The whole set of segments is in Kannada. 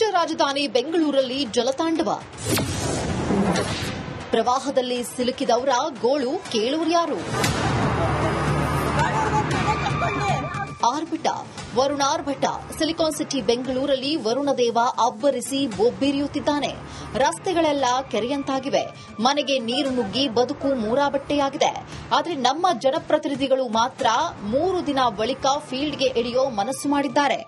ರಾಜ್ಯ ರಾಜಧಾನಿ ಬೆಂಗಳೂರಲ್ಲಿ ಜಲತಾಂಡವ. ಪ್ರವಾಹದಲ್ಲಿ ಸಿಲುಕಿದವರ ಗೋಳು ಕೇಳುವರ್ಯಾರು ಆರ್ಭಟ, ವರುಣಾರ್ಭಟ. ಸಿಲಿಕಾನ್ ಸಿಟಿ ಬೆಂಗಳೂರಲ್ಲಿ ವರುಣದೇವ ಅಬ್ಬರಿಸಿ ಬೊಬ್ಬಿರಿಯುತ್ತಿದ್ದಾನೆ. ರಸ್ತೆಗಳೆಲ್ಲ ಕೆರೆಯಂತಾಗಿವೆ. ಮನೆಗೆ ನೀರು ನುಗ್ಗಿ ಬದುಕು ಮೂರಾಬಟ್ಟೆಯಾಗಿದೆ. ಆದರೆ ನಮ್ಮ ಜನಪ್ರತಿನಿಧಿಗಳು ಮಾತ್ರ ಮೂರು ದಿನ ಬಳಿಕ ಫೀಲ್ಡ್ಗೆ ಇಳಿಯೋ ಮನಸ್ಸು ಮಾಡಿದ್ದಾರೆ.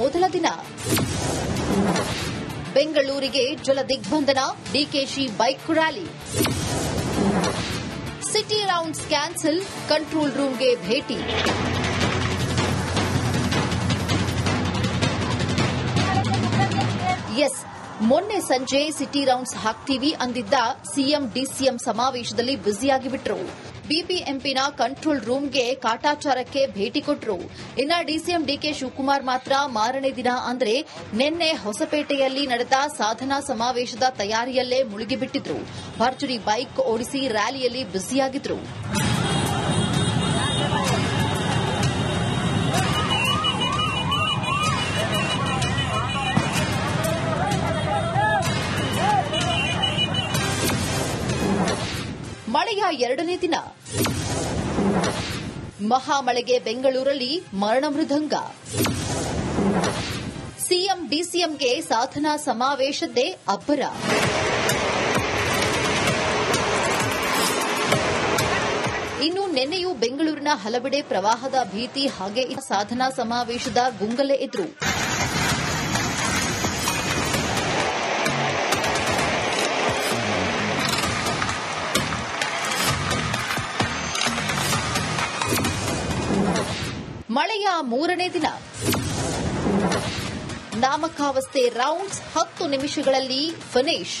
ಮೊದಲ ದಿನ. ಬೆಂಗಳೂರಿಗೆ ಜಲ ದಿಗ್ಬಂಧನ, DKShi bike rally. City rounds cancel, control ರೂಮ್ಗೆ ಭೇಟಿ. ಎಸ್, ಮೊನ್ನೆ ಸಂಜೆ ಸಿಟಿ ರೌಂಡ್ಸ್ ಹಾಕ್ತೀವಿ ಅಂದಿದ್ದ ಸಿಎಂ, ಡಿಸಿಎಂ ಸಮಾವೇಶದಲ್ಲಿ ಬ್ಯುಸಿಯಾಗಿ ಬಿಟ್ರು ಬಿಬಿಎಂಪಿನ ಕಂಟ್ರೋಲ್ ರೂಮ್ಗೆ ಕಾಟಾಚಾರಕ್ಕೆ ಭೇಟಿ ಕೊಟ್ಟರು ಇನ್ನ ಡಿಸಿಎಂ ಡಿಕೆ ಶಿವಕುಮಾರ್ ಮಾತ್ರ ಮಾರನೇ ದಿನ ಅಂದ್ರೆ ನಿನ್ನೆ ಹೊಸಪೇಟೆಯಲ್ಲಿ ನಡೆದ ಸಾಧನಾ ಸಮಾವೇಶದ ತಯಾರಿಯಲ್ಲೇ ಮುಳುಗಿಬಿಟ್ಟಿದ್ರು. ಭರ್ಜರಿ ಬೈಕ್ ಓಡಿಸಿ ರ್ಯಾಲಿಯಲ್ಲಿ ಬ್ಯುಸಿಯಾಗಿದ್ರು. ಮಳೆಯ ಎರಡನೇ ದಿನ. ಮಹಾಮಳೆಗೆ ಬೆಂಗಳೂರಲ್ಲಿ ಮರಣ ಮೃದಂಗ. ಸಿಎಂ, ಡಿಸಿಎಂಗೆ ಸಾಧನಾ ಸಮಾವೇಶದ್ದೇ ಅಬ್ಬರ. ಇನ್ನು ನಿನ್ನೆಯೂ ಬೆಂಗಳೂರಿನ ಹಲವೆಡೆ ಪ್ರವಾಹದ ಭೀತಿ, ಹಾಗೆ ಸಾಧನಾ ಸಮಾವೇಶದ ಗುಂಗಲೆ ಇದ್ರು ಮಳೆಯ ಮೂರನೇ ದಿನ. ನಾಮಕಾವಸ್ಥೆ ರೌಂಡ್ಸ್ ಹತ್ತು ನಿಮಿಷಗಳಲ್ಲಿ ಫಿನಿಶ್.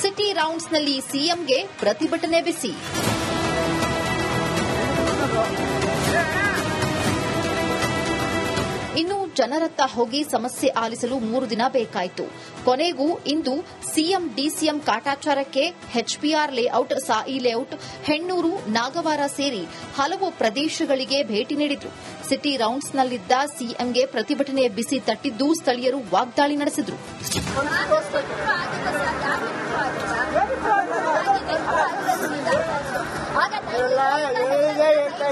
ಸಿಟಿ ರೌಂಡ್ಸ್ನಲ್ಲಿ ಸಿಎಂಗೆ ಪ್ರತಿಭಟನೆ ಬಿಸಿ. ಜನರತ್ತ ಹೋಗಿ ಸಮಸ್ಯೆ ಆಲಿಸಲು ಮೂರು ದಿನ ಬೇಕಾಯಿತು. ಕೊನೆಗೂ ಇಂದು ಸಿಎಂ, ಡಿಸಿಎಂ ಕಾಟಾಚಾರಕ್ಕೆ HPR layout, Sai layout, Hennur, Nagawara ಸೇರಿ ಹಲವು ಪ್ರದೇಶಗಳಿಗೆ ಭೇಟಿ ನೀಡಿದ್ರು. ಸಿಟಿ ರೌಂಡ್ಸ್ನಲ್ಲಿದ್ದ ಸಿಎಂಗೆ ಪ್ರತಿಭಟನೆ ಬಿಸಿ ತಟ್ಟಿದ್ದು ಸ್ಥಳೀಯರು ವಾಗ್ದಾಳಿ ನಡೆಸಿದ್ರು ಎಲ್ಲ ಹೇಳಿದೆ ಹೇಳ್ತಾ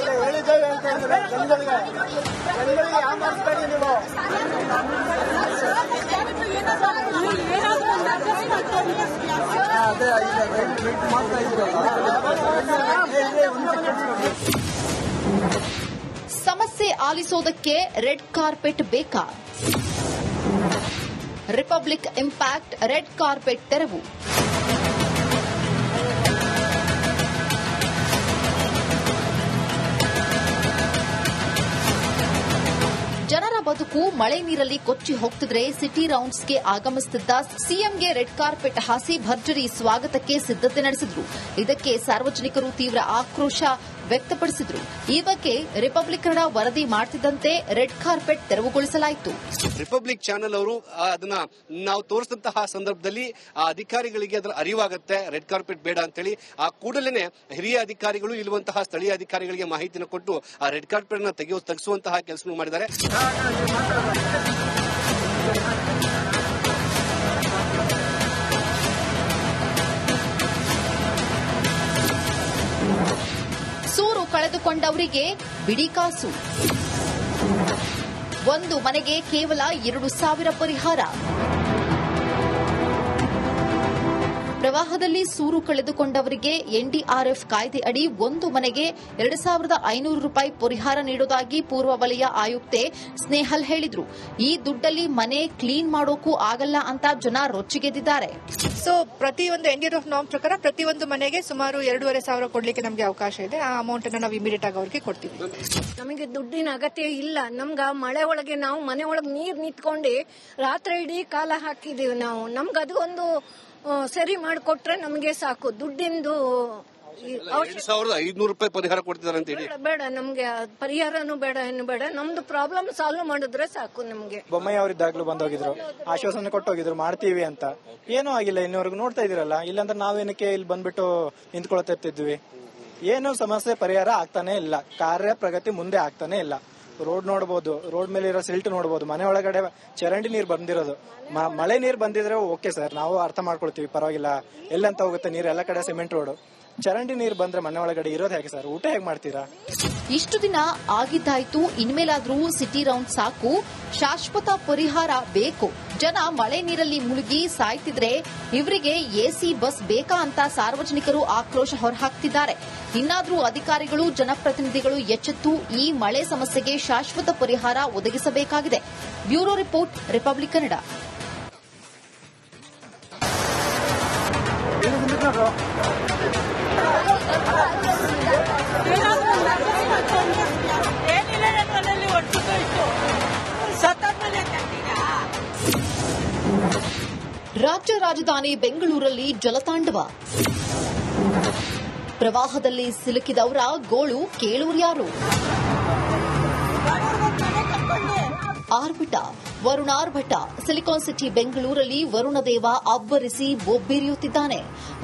ಇಲ್ಲ ಹೇಳಿದೆ ಹೇಳ್ತಾ ಇದ್ದಾರೆ ಜನಗಳಿಗೆ ಜನಗಳಿಗೆ ಯಾಮಾರಿಸ್ಬೇಡಿ ನೀವು ಅದೇ ಮಾಡ್ತಾ ಸಮಸ್ಯೆ ಆಲಿಸೋದಕ್ಕೆ ರೆಡ್ ಕಾರ್ಪೆಟ್ ಬೇಕಾ? ರಿಪಬ್ಲಿಕ್ ಇಂಪ್ಯಾಕ್ಟ್, ರೆಡ್ ಕಾರ್ಪೆಟ್ ತೆರವು. ಜನರ ಮಳೆ ನೀರಲ್ಲಿ ಕೊಚ್ಚಿ ಹೋಗ್ತಿದ್ರೆ ಸಿಟಿ ರೌಂಡ್ಸ್ಗೆ ಆಗಮಿಸುತ್ತಿದ್ದ ಸಿಎಂಗೆ ರೆಡ್ ಕಾರ್ಪೆಟ್ ಹಾಸಿ ಭರ್ಜರಿ ಸ್ವಾಗತಕ್ಕೆ ಸಿದ್ದತೆ ನಡೆಸಿದ್ರು. ಇದಕ್ಕೆ ಸಾರ್ವಜನಿಕರು ತೀವ್ರ ಆಕ್ರೋಶ ವ್ಯಕ್ತಪಡಿಸಿದ್ರು. ಈ ಬಗ್ಗೆ ರಿಪಬ್ಲಿಕ್ ಕನ್ನಡ ವರದಿ ಮಾಡ್ತಿದ್ದಂತೆ ರೆಡ್ ಕಾರ್ಪೆಟ್ ತೆರವುಗೊಳಿಸಲಾಯಿತು. ರಿಪಬ್ಲಿಕ್ ಚಾನೆಲ್ ಅವರು ಅದನ್ನ ನಾವು ತೋರಿಸಿದಂತಹ ಸಂದರ್ಭದಲ್ಲಿ ಆ ಅಧಿಕಾರಿಗಳಿಗೆ ಅದರ ಅರಿವಾಗುತ್ತೆ. ರೆಡ್ ಕಾರ್ಪೆಟ್ ಬೇಡ ಅಂತೇಳಿ. ಆ ಕೂಡಲೇ ಹಿರಿಯ ಅಧಿಕಾರಿಗಳು ಇರುವಂತಹ ಸ್ಥಳೀಯ ಅಧಿಕಾರಿಗಳಿಗೆ ಮಾಹಿತಿಯನ್ನು ಕೊಟ್ಟು ಆ ರೆಡ್ ಕಾರ್ಪೆಟ್ನ ತೆಗೆಯೋ ತಗ್ಸುವಂತಹ ಕೆಲಸ ಮಾಡಿದ್ದಾರೆ. ಕಳೆದುಕೊಂಡವರಿಗೆ ಬಿಡಿ ಕಾಸು. ಒಂದು ಮನೆಗೆ ಕೇವಲ ಎರಡು ಸಾವಿರ ಪರಿಹಾರ. ಪ್ರವಾಹದಲ್ಲಿ ಸೂರು ಕಳೆದುಕೊಂಡವರಿಗೆ ಎನ್ಡಿಆರ್ಎಫ್ ಕಾಯ್ದೆ ಅಡಿ ಒಂದು ಮನೆಗೆ ಎರಡು ಸಾವಿರದ ಐನೂರು ರೂಪಾಯಿ ಪರಿಹಾರ ನೀಡುವುದಾಗಿ ಪೂರ್ವ ವಲಯ ಆಯುಕ್ತೆ ಸ್ನೇಹಲ್ ಹೇಳಿದ್ರು. ಈ ದುಡ್ಡಲ್ಲಿ ಮನೆ ಕ್ಲೀನ್ ಮಾಡೋಕ್ಕೂ ಆಗಲ್ಲ ಅಂತ ಜನ ರೊಚ್ಚಿಗೆದ್ದಿದ್ದಾರೆ. ಸೊ ಪ್ರತಿಯೊಂದು ಎನ್ಡಿಆರ್ಎಫ್ ನಾಮ್ ಪ್ರಕಾರ ಪ್ರತಿಯೊಂದು ಮನೆಗೆ ಸುಮಾರು ಎರಡೂವರೆ ಸಾವಿರ ಕೊಡಲಿಕ್ಕೆ ನಮಗೆ ಅವಕಾಶ ಇದೆ. ಆ ಅಮೌಂಟ್ ಅನ್ನು ನಾವು ಇಮಿಡಿಯೇಟ್ ಆಗಿ ಅವರಿಗೆ ಕೊಡ್ತೀವಿ. ನಮಗೆ ದುಡ್ಡಿನ ಅಗತ್ಯ ಇಲ್ಲ. ನಮ್ಗ ಮಳೆ ಒಳಗೆ ನಾವು ಮನೆ ಒಳಗೆ ನೀರು ನಿಂತ್ಕೊಂಡು ರಾತ್ರಿ ಇಡೀ ಕಾಲ ಹಾಕಿದೀವಿ ನಾವು. ನಮ್ಗೆ ಅದು ಒಂದು ಸರಿ ಮಾಡಿಕೊಟ್ರೆ ನಮಗೆ ಸಾಕು. ದುಡ್ಡಿಂದು ಸಾವಿರದ ಐದ್ನೂರು ರೂಪಾಯಿ ಪರಿಹಾರ ಕೊಡ್ತಿದ್ದಾರೆ ಅಂತ ಹೇಳಿ. ಬೇಡ ನಮ್ಗೆ ಆ ಪರಿಹಾರನೂ ಬೇಡ ಏನು ಬೇಡ. ನಮ್ದು ಪ್ರಾಬ್ಲಮ್ ಸಾಲ್ವ್ ಮಾಡಿದ್ರೆ ಸಾಕು ನಮ್ಗೆ. ಬೊಮ್ಮಯ್ಯ ಅವರಿದ್ದಾಗ್ಲೂ ಬಂದೋಗಿದ್ರು. ಆಶ್ವಾಸನೆ ಕೊಟ್ಟೋಗಿದ್ರು. ಮಾಡ್ತೀವಿ ಅಂತ. ಏನೂ ಆಗಿಲ್ಲ ಇನ್ನವರೆಗೂ ನೋಡ್ತಾ ಇದೀರಲ್ಲ ಇಲ್ಲಾಂದ್ರೆ ನಾವೇನಕ್ಕೆ ಇಲ್ಲಿ ಬಂದ್ಬಿಟ್ಟು ನಿಂತ್ಕೊಳ್ತಿರ್ತಿದ್ವಿ ಏನು ಸಮಸ್ಯೆ ಪರಿಹಾರ ಆಗ್ತಾನೆ ಇಲ್ಲ. ಕಾರ್ಯ ಪ್ರಗತಿ ಮುಂದೆ ಆಗ್ತಾನೆ ಇಲ್ಲ. ರೋಡ್ ನೋಡಬಹುದು ರೋಡ್ ಮೇಲೆ ಇರೋ ಸಿಲ್ಟ್ ನೋಡಬಹುದು ಮನೆ ಒಳಗಡೆ ಚರಂಡಿ ನೀರು ಬಂದಿರೋದು. ಮಳೆ ನೀರು ಬಂದಿದ್ರೆ ಓಕೆ ಸರ್ ನಾವು ಅರ್ಥ ಮಾಡ್ಕೊಳ್ತೀವಿ, ಪರವಾಗಿಲ್ಲ. ಎಲ್ಲಂತ ಹೋಗುತ್ತೆ ನೀರು? ಎಲ್ಲ ಕಡೆ ಸಿಮೆಂಟ್ ರೋಡ್ ಚರಂಡಿ ನೀರು ಬಂದ್ರೆ ಮನೆ ಒಳಗಡೆ ಇರೋದು ಹೇಗೆ ಸರ್? ಊಟ ಹೇಗೆ ಮಾಡ್ತೀರಾ? ಇಷ್ಟು ದಿನ ಆಗಿದ್ದಾಯ್ತು ಇನ್ಮೇಲಾದ್ರೂ ಸಿಟಿ ರೌಂಡ್ ಸಾಕು. ಶಾಶ್ವತ ಪರಿಹಾರ ಬೇಕು. ಜನ ಮಳೆ ನೀರಲ್ಲಿ ಮುಳುಗಿ ಸಾಯ್ತಿದ್ರೆ ಇವರಿಗೆ ಎಸಿ ಬಸ್ ಬೇಕಾ ಅಂತ ಸಾರ್ವಜನಿಕರು ಆಕ್ರೋಶ ಹೊರಹಾಕ್ತಿದ್ದಾರೆ. ಇನ್ನಾದ್ರೂ ಅಧಿಕಾರಿಗಳು ಜನಪ್ರತಿನಿಧಿಗಳು ಎಚ್ಚೆತ್ತು ಈ ಮಳೆ ಸಮಸ್ಯೆಗೆ ಶಾಶ್ವತ ಪರಿಹಾರ ಒದಗಿಸಬೇಕಾಗಿದೆ. Bureau report Republic Kannada. ರಾಜಧಾನಿ ಬೆಂಗಳೂರಲ್ಲಿ ಜಲತಾಂಡವ. ಪ್ರವಾಹದಲ್ಲಿ ಸಿಲುಕಿದವರ ಗೋಳು ಕೇಳೂರ್ಯಾರು ಆರ್ಭಟ ವರುಣಾರ್ಭಟ ಸಿಲಿಕಾನ್ ಸಿಟಿ ಬೆಂಗಳೂರಲ್ಲಿ ವರುಣದೇವ ಅಬ್ಬರಿಸಿ ಬೊಬ್ಬಿರಿಯುತ್ತಿದ್ದಾನೆ.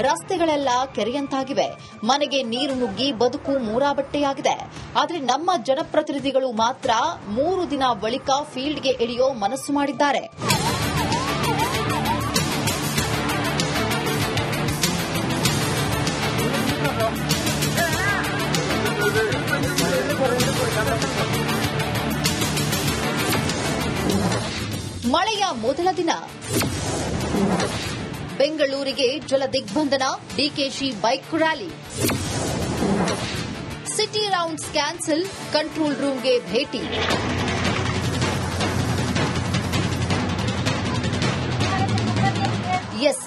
ರಸ್ತೆಗಳೆಲ್ಲ ಕೆರೆಯಂತಾಗಿವೆ. ಮನೆಗೆ ನೀರು ನುಗ್ಗಿ ಬದುಕು ಮೂರಾಬಟ್ಟೆಯಾಗಿದೆ. ಆದರೆ ನಮ್ಮ ಜನಪ್ರತಿನಿಧಿಗಳು ಮಾತ್ರ ಮೂರು ದಿನ ಬಳಿಕ ಫೀಲ್ಡ್ಗೆ ಇಳಿಯೋ ಮನಸ್ಸು ಮಾಡಿದ್ದಾರೆ. ಮಳೆಯ ಮೊದಲ ದಿನ. ಬೆಂಗಳೂರಿಗೆ ಜಲ ದಿಗ್ಬಂಧನ, DKShi bike rally. City rounds cancel, control ರೂಮ್ಗೆ ಭೇಟಿ. ಎಸ್,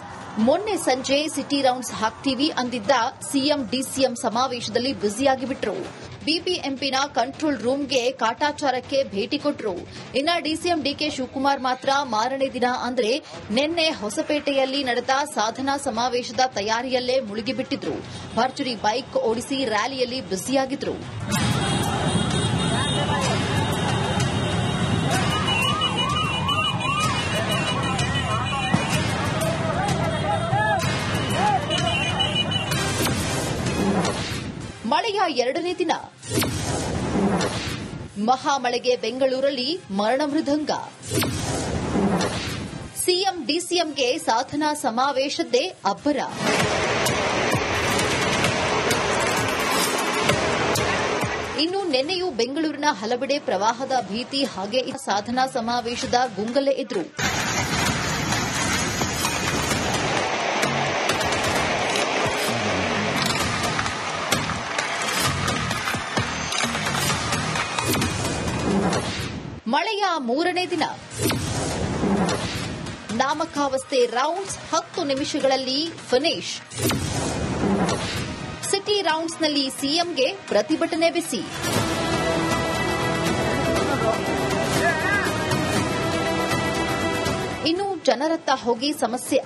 ಮೊನ್ನೆ ಸಂಜೆ ಸಿಟಿ ರೌಂಡ್ಸ್ ಹಾಕ್ತೀವಿ ಅಂದಿದ್ದ ಸಿಎಂ, ಡಿಸಿಎಂ ಸಮಾವೇಶದಲ್ಲಿ ಬ್ಯುಸಿಯಾಗಿ ಬಿಟ್ರು ಬಿಬಿಎಂಪಿನ ಕಂಟ್ರೋಲ್ ರೂಮ್ಗೆ ಕಾಟಾಚಾರಕ್ಕೆ ಭೇಟಿ ಕೊಟ್ಟರು ಇನ್ನ ಡಿಸಿಎಂ ಡಿಕೆ ಶಿವಕುಮಾರ್ ಮಾತ್ರ ಮಾರನೇ ದಿನ ಅಂದ್ರೆ ನಿನ್ನೆ ಹೊಸಪೇಟೆಯಲ್ಲಿ ನಡೆದ ಸಾಧನಾ ಸಮಾವೇಶದ ತಯಾರಿಯಲ್ಲೇ ಮುಳುಗಿಬಿಟ್ಟಿದ್ರು. ಭರ್ಜರಿ ಬೈಕ್ ಓಡಿಸಿ ರ್ಯಾಲಿಯಲ್ಲಿ ಬ್ಯುಸಿಯಾಗಿದ್ರು. ಮಳೆಯ ಎರಡನೇ ದಿನ. ಮಹಾಮಳೆಗೆ ಬೆಂಗಳೂರಲ್ಲಿ ಮರಣ ಮೃದಂಗ. ಸಿಎಂ, ಡಿಸಿಎಂಗೆ ಸಾಧನಾ ಸಮಾವೇಶದ್ದೇ ಅಬ್ಬರ. ಇನ್ನು ನಿನ್ನೆಯೂ ಬೆಂಗಳೂರಿನ ಹಲವೆಡೆ ಪ್ರವಾಹದ ಭೀತಿ, ಹಾಗೆ ಸಾಧನಾ ಸಮಾವೇಶದ ಗುಂಗಲೆ ಎದುರು. ಮಳೆಯ ಮೂರನೇ ದಿನ. ನಾಮಕಾವಸ್ಥೆ ರೌಂಡ್ಸ್ ಹತ್ತು ನಿಮಿಷಗಳಲ್ಲಿ ಫಿನಿಶ್. ಸಿಟಿ ರೌಂಡ್ಸ್ನಲ್ಲಿ ಸಿಎಂಗೆ ಪ್ರತಿಭಟನೆ ಬಿಸಿ. ಇನ್ನು ಜನರತ್ತ ಹೋಗಿ ಸಮಸ್ಯೆ